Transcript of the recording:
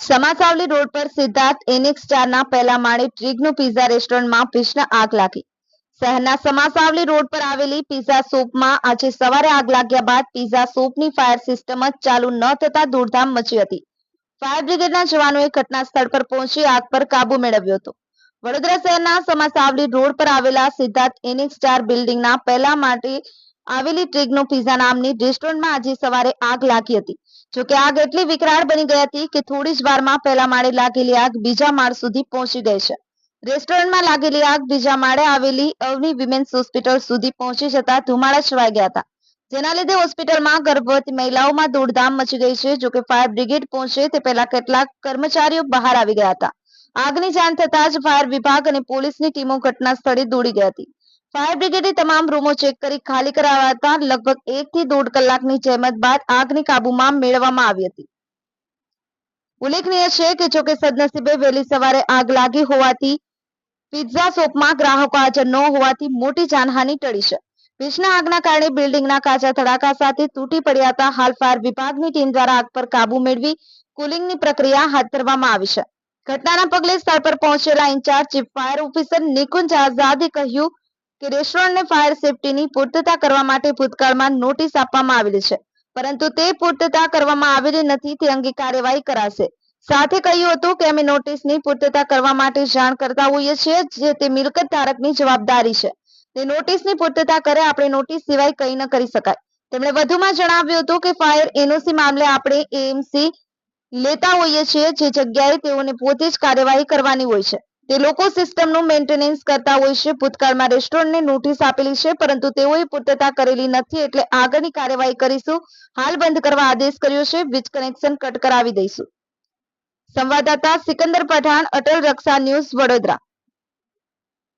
સમાસાવલી road પર Siddharth annex ચારના પહેલા માળે ટ્રીગનું પિઝા રેસ્ટોરન્ટમાં ભીષણ આગ લાગી. શહેરના સમાસાવલી રોડ પર આવેલી પિઝા શોપમાં આજે સવારે આગ લાગ્યા બાદ પિઝા શોપની ફાયર સિસ્ટમ જ ચાલુ ન થતા દોડધામ મચી હતી. ફાયર બ્રિગેડના જવાનોએ ઘટના સ્થળ પર પહોંચી આગ પર કાબુ મેળવ્યો હતો. વડોદરા શહેરના સમાસાવલી રોડ પર આવેલા સિદ્ધાર્થ એનેક્સ ચાર બિલ્ડિંગના પહેલા માટે આવેલી ટ્રીગનો પિઝા નામની રેસ્ટોરન્ટમાં આજે સવારે આગ લાગી હતી. જોકે આગ એટલી વિકરાળ બની ગઈ હતી કે થોડી જ વારમાં પહેલા માળે લાગેલી આગ બીજા માળ સુધી પહોંચી ગઈ છે. રેસ્ટોરન્ટમાં લાગેલી આગ બીજા માળે આવેલી અવની વિમેન્સ હોસ્પિટલ સુધી પહોંચી જતા ધુમાડા છવાઈ ગયા હતા. જેના લીધે હોસ્પિટલમાં ગર્ભવતી મહિલાઓમાં દોડધામ મચી ગઈ છે. જોકે ફાયર બ્રિગેડ પહોંચે તે પહેલા કેટલાક કર્મચારીઓ બહાર આવી ગયા હતા. આગની જાણ થતાં જ ફાયર વિભાગ અને પોલીસની ટીમો ઘટના સ્થળે દોડી ગઈ હતી. ફાયર બ્રિગેડે તમામ રૂમો ચેક કરી ખાલી કરાવતા લગભગ એક થી દોઢ કલાકની જહેમત બાદ આગને કાબુમાં મેળવવામાં આવી હતી. ઉલ્લેખનીય છે કે જોકે સદનસીબે વહેલી સવારે આગ લાગી હોવાથી પિઝા શોપમાં ગ્રાહકો હાજર ન હોવાથી મોટી જાનહાનિ ટળી છે. ભીષણ આગના કારણે બિલ્ડિંગના કાચા ધડાકા સાથે તૂટી પડ્યા હતા હાલ ફાયર વિભાગની ટીમ દ્વારા આગ પર કાબુ મેળવી કુલિંગની પ્રક્રિયા હાથ ધરવામાં આવી છે. ઘટનાના પગલે સ્થળ પર પહોંચેલા in-charge chief fire officer Nikunj આઝાદે કહ્યું કે રેસ્ટોરન્ટને ફાયર સેફટીની પૂર્તતા કરવા માટે ભૂતકાળમાં નોટિસ આપવામાં આવેલી છે. પરંતુ તે પૂર્તતા કરવામાં આવેલી નથી, તે અંગે કાર્યવાહી કરાશે. સાથે કહ્યું હતું કે અમે નોટિસની પૂર્તતા કરવા માટે જાણ કરતા હોઈએ છીએ, જે તે મિલકત ધારકની જવાબદારી છે. તે નોટિસની પૂર્તતા કરે, આપણે નોટિસ સિવાય કંઈ ન કરી શકાય. તેમણે વધુમાં જણાવ્યું હતું કે ફાયર એનઓસી મામલે આપણે એએમસી લેતા હોઈએ છીએ, જે જગ્યાએ તેઓને પોતે જ કાર્યવાહી કરવાની હોય છે. તે લોકો સિસ્ટમનું મેન્ટેનન્સ કરતા હોય છે. ભૂતકાળમાં રેસ્ટોરન્ટને નોટિસ આપેલી છે, પરંતુ તેઓએ પૂર્તતા કરેલી નથી એટલે આગળની કાર્યવાહી કરીશું. હાલ બંધ કરવા આદેશ કર્યો છે. વીજ કનેક્શન કટ કરાવી દઈશું. સંવાદદાતા સિકંદર પઠાણ, અટલ રક્ષા ન્યૂઝ વડોદરા.